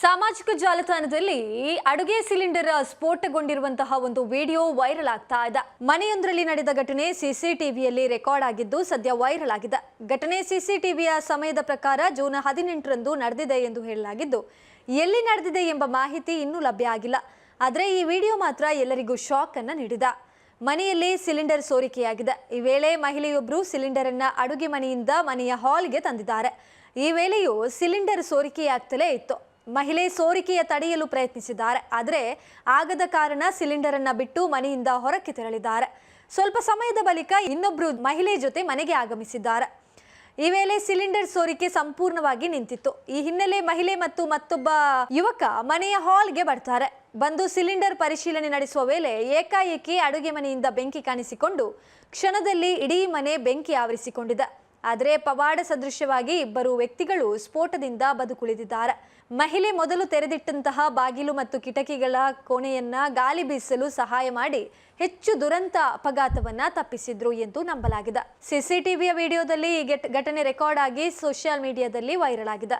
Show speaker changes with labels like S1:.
S1: ಸಾಮಾಜಿಕ ಜಾಲತಾಣದಲ್ಲಿ ಅಡುಗೆ ಸಿಲಿಂಡರ್ ಸ್ಫೋಟಗೊಂಡಿರುವಂತಹ ಒಂದು ವಿಡಿಯೋ ವೈರಲ್ ಆಗ್ತಾ ಇದೆ. ಮನೆಯೊಂದರಲ್ಲಿ ನಡೆದ ಘಟನೆ ಸಿಸಿಟಿವಿಯಲ್ಲಿ ರೆಕಾರ್ಡ್ ಆಗಿದ್ದು ಸದ್ಯ ವೈರಲ್ ಆಗಿದೆ. ಘಟನೆ ಸಿಸಿಟಿವಿಯ ಸಮಯದ ಪ್ರಕಾರ ಜೂನ್ ಹದಿನೆಂಟರಂದು ನಡೆದಿದೆ ಎಂದು ಹೇಳಲಾಗಿದ್ದು, ಎಲ್ಲಿ ನಡೆದಿದೆ ಎಂಬ ಮಾಹಿತಿ ಇನ್ನೂ ಲಭ್ಯ ಆಗಿಲ್ಲ. ಆದರೆ ಈ ವಿಡಿಯೋ ಮಾತ್ರ ಎಲ್ಲರಿಗೂ ಶಾಕ್ ಅನ್ನ ನೀಡಿದ. ಮನೆಯಲ್ಲಿ ಸಿಲಿಂಡರ್ ಸೋರಿಕೆಯಾಗಿದೆ. ಈ ವೇಳೆ ಮಹಿಳೆಯೊಬ್ಬರು ಸಿಲಿಂಡರ್ ಅನ್ನ ಅಡುಗೆ ಮನೆಯಿಂದ ಮನೆಯ ಹಾಲ್ಗೆ ತಂದಿದ್ದಾರೆ. ಈ ವೇಳೆಯೂ ಸಿಲಿಂಡರ್ ಸೋರಿಕೆಯಾಗ್ತಲೇ ಇತ್ತು. ಮಹಿಳೆ ಸೋರಿಕೆಯ ತಡೆಯಲು ಪ್ರಯತ್ನಿಸಿದ್ದಾರೆ. ಆದರೆ ಆಗದ ಕಾರಣ ಸಿಲಿಂಡರ್ ಅನ್ನ ಬಿಟ್ಟು ಮನೆಯಿಂದ ಹೊರಕ್ಕೆ ತೆರಳಿದ್ದಾರೆ. ಸ್ವಲ್ಪ ಸಮಯದ ಬಳಿಕ ಇನ್ನೊಬ್ರು ಮಹಿಳೆ ಜೊತೆ ಮನೆಗೆ ಆಗಮಿಸಿದ್ದಾರೆ. ಈ ವೇಳೆ ಸಿಲಿಂಡರ್ ಸೋರಿಕೆ ಸಂಪೂರ್ಣವಾಗಿ ನಿಂತಿತ್ತು. ಈ ಹಿನ್ನೆಲೆ ಮಹಿಳೆ ಮತ್ತು ಮತ್ತೊಬ್ಬ ಯುವಕ ಮನೆಯ ಹಾಲ್ಗೆ ಬರ್ತಾರೆ. ಬಂದು ಸಿಲಿಂಡರ್ ಪರಿಶೀಲನೆ ನಡೆಸುವ ವೇಳೆ ಏಕಾಏಕಿ ಅಡುಗೆ ಮನೆಯಿಂದ ಬೆಂಕಿ ಕಾಣಿಸಿಕೊಂಡು ಕ್ಷಣದಲ್ಲಿ ಇಡೀ ಮನೆ ಬೆಂಕಿ ಆವರಿಸಿಕೊಂಡಿದೆ. ಆದರೆ ಪವಾಡ ಸದೃಶ್ಯವಾಗಿ ಇಬ್ಬರು ವ್ಯಕ್ತಿಗಳು ಸ್ಫೋಟದಿಂದ ಬದುಕುಳಿದಿದ್ದಾರೆ. ಮಹಿಳೆ ಮೊದಲು ತೆರೆದಿಟ್ಟಂತಹ ಬಾಗಿಲು ಮತ್ತು ಕಿಟಕಿಗಳ ಕೋಣೆಯನ್ನ ಗಾಳಿ ಬೀಸಲು ಸಹಾಯ ಮಾಡಿ ಹೆಚ್ಚು ದುರಂತ ಅಪಘಾತವನ್ನ ತಪ್ಪಿಸಿದ್ರು ಎಂದು ನಂಬಲಾಗಿದೆ. ಸಿಸಿಟಿವಿಯ ವಿಡಿಯೋದಲ್ಲಿ ಈ ಘಟನೆ ರೆಕಾರ್ಡ್ ಆಗಿ ಸೋಷಿಯಲ್ ಮೀಡಿಯಾದಲ್ಲಿ ವೈರಲ್ ಆಗಿದೆ.